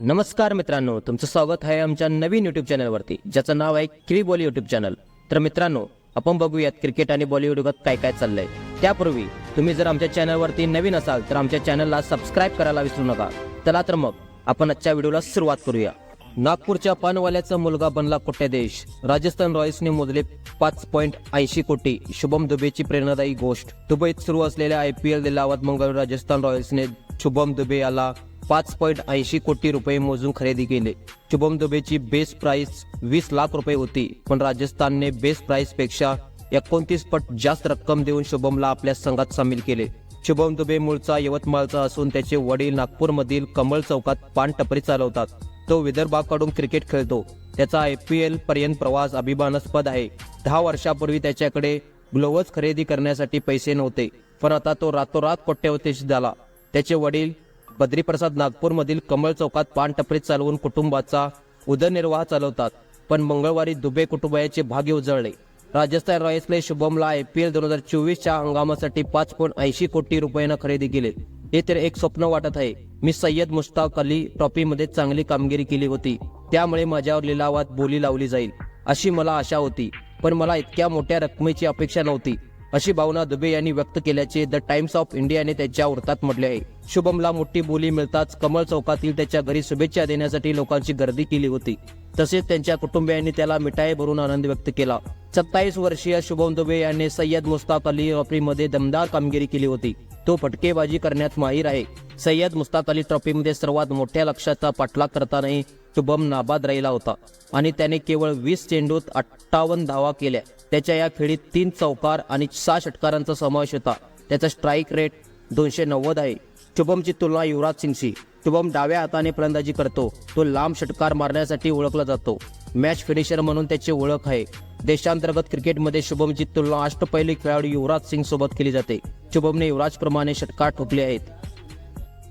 नमस्कार मित्रांनो तुमचं स्वागत आहे आमच्या नवीन युट्यूब चॅनलवरती ज्याचं नाव आहे क्री बॉली युट्यूब चॅनल तर मित्रांनो आपण बघूयात क्रिकेट आणि बॉलिवूड युगात काय काय चाललंय. त्यापूर्वी तुम्ही जर आमच्या चॅनलवरती नवीन असाल तर आमच्या चॅनलला सबस्क्राईब करायला विसरू नका. चला तर मग आपण आजच्या व्हिडिओला सुरुवात करूया. नागपूरच्या पानवाल्याचा मुलगा बनला कोट्यादेश राजस्थान रॉयल्सने मोजले पाच पॉईंट ऐंशी कोटी. शुभम दुबेची प्रेरणादायी गोष्ट. दुबईत सुरू असलेल्या आय पी एल लिलावात मंगळवारी राजस्थान रॉयल्सने शुभम दुबे याला पाच पॉईंट ऐंशी कोटी रुपये मोजून खरेदी केले. शुभम दुबेची बेस प्राइस वीस लाख रुपये होती. पण राजस्थानने बेस प्राइसपेक्षा एकोणतीस पट जास्त रक्कम देऊन शुभमला आपल्या संघात सामील केले. शुभम दुबे मूळचा यवतमाळचा असून त्याचे वडील नागपूरमधील कमळ चौकात पान टपरी चालवतात. तो विदर्भाकडून क्रिकेट खेळतो. त्याचा आय पी एल पर्यंत प्रवास अभिमानास्पद आहे. दहा वर्षापूर्वी त्याच्याकडे ग्लोव्हज खरेदी करण्यासाठी पैसे नव्हते. पण आता तो रातोरात कोट्यवतीशी झाला. त्याचे वडील बद्रीप्रसाद नागपूरमधील कमळ चौकात पानटपरीत चालवून कुटुंबाचा उदरनिर्वाह चालवतात पण मंगळवारी दुबे कुटुंबाचे भाग्य उजळले. राजस्थान रॉयल्सने शुभमला आय पी एल दोन हजार चोवीसच्या हंगामासाठी पाच पॉईंट ऐंशी कोटी रुपयांना खरेदी केले. हे तर एक स्वप्न वाटत आहे. मी सय्यद मुश्ताक अली ट्रॉफीमध्ये चांगली कामगिरी केली होती. त्यामुळे माझ्यावर लिलावात बोली लावली जाईल अशी मला आशा होती. पण मला इतक्या मोठ्या रकमेची अपेक्षा नव्हती. अशी भावना दुबे यांनी व्यक्त केल्याचे द टाइम्स ऑफ इंडियाने त्याच्या वृत्तात म्हटले आहे. शुभमला मोठी बोली मिळताच कमळ चौकातील त्याच्या घरी शुभेच्छा देण्यासाठी लोकांची गर्दी केली होती. तसेच त्यांच्या कुटुंबियांनी त्याला मिठाई भरून आनंद व्यक्त केला. सत्तावीस वर्षीय शुभम दुबे यांनी सय्यद मुस्ताक अली ट्रॉफीमध्ये दमदार कामगिरी केली होती. तो फटकेबाजी करण्यात माहीर आहे. सय्यद मुस्ताक अली ट्रॉफीमध्ये सर्वात मोठ्या लक्ष्याचा पाठलाग करतानाही शुभम नाबाद राहिला होता आणि त्याने केवळ वीस चेंडूत अठ्ठावन्न धावा केल्या. त्याच्या या खेळीत तीन चौकार आणि सहा षटकारांचा समावेश होता. त्याचा स्ट्राईक रेट दोनशे नव्वद आहे. शुभमची तुलना युवराज सिंगशी. शुभम डाव्या हाताने फलंदाजी करतो. तो लांब षटकार मारण्यासाठी ओळखला जातो. मॅच फिनिशर म्हणून त्याची ओळख आहे. देशांतर्गत क्रिकेटमध्ये शुभमची तुलना अष्टपैली खेळाडू युवराज सिंग सोबत केली जाते. शुभमने युवराजप्रमाणे षटकार ठोकले आहेत.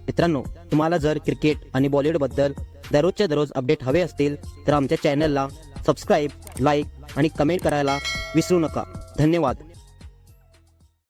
मित्रांनो तुम्हाला जर क्रिकेट आणि बॉलिवूडबद्दल दररोजच्या दररोज अपडेट हवे असतील तर आमच्या चॅनलला सबस्क्राईब लाईक आणि कमेंट करायला विसरू नका. धन्यवाद.